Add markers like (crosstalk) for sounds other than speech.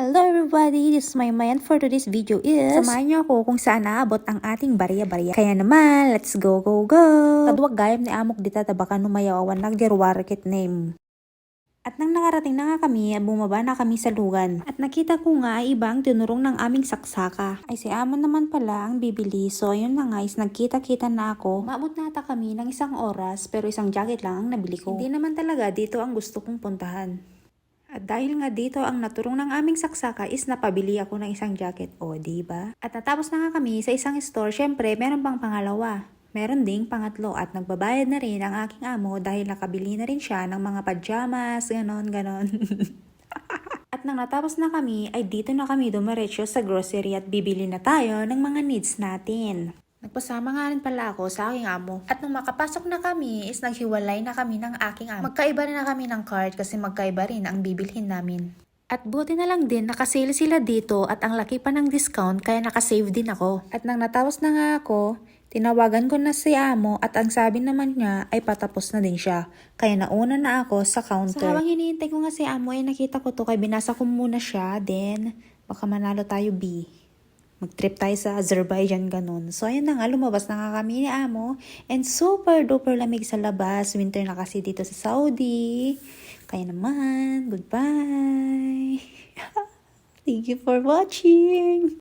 Hello everybody, this is my mind for today's video is Samahan niyo ako kung saan naabot ang ating barya-barya. Kaya naman, let's go, go, go! Kadwag gayam ni Amok dita tabakan numayawan nagdirwarikit name. At nang nakarating na nga kami, bumaba na kami sa lugan. At nakita ko nga ay ibang tinurong ng aming saksaka. Ay si Amon naman pala ang bibili. So ayun na guys, nagkita-kita na ako. Maabot na ata kami ng isang oras pero isang jacket lang ang nabili ko. Hindi naman talaga dito ang gusto kong puntahan. At dahil nga dito ang naturong ng aming saksaka is napabili ako ng isang jacket. O, di ba? At natapos na nga kami sa isang store, syempre meron pang pangalawa. Meron ding pangatlo at nagbabayad na rin ang aking amo dahil nakabili na rin siya ng mga pajamas, ganon, ganon. (laughs) at nang natapos na kami, ay dito na kami dumiretso sa grocery at bibili na tayo ng mga needs natin. Nagpasama nga rin pala ako sa aking amo. At nung makapasok na kami is naghiwalay na kami ng aking amo. Magkaiba rin na kami ng card kasi magkaiba rin ang bibilhin namin. At buti na lang din nakasale sila dito at ang laki pa ng discount kaya nakasave din ako. At nang natapos na nga ako, tinawagan ko na si amo at ang sabi naman niya ay patapos na din siya. Kaya nauna na ako sa counter. So habang hinihintay ko nga si amo ay nakita ko to kaya binasa ko muna siya. Then baka manalo tayo B mag-trip tayo sa Azerbaijan ganun. So, ayun na nga, lumabas na nga kami ni Amo. And super duper lamig sa labas. Winter na kasi dito sa Saudi. Kaya naman, goodbye. (laughs) Thank you for watching.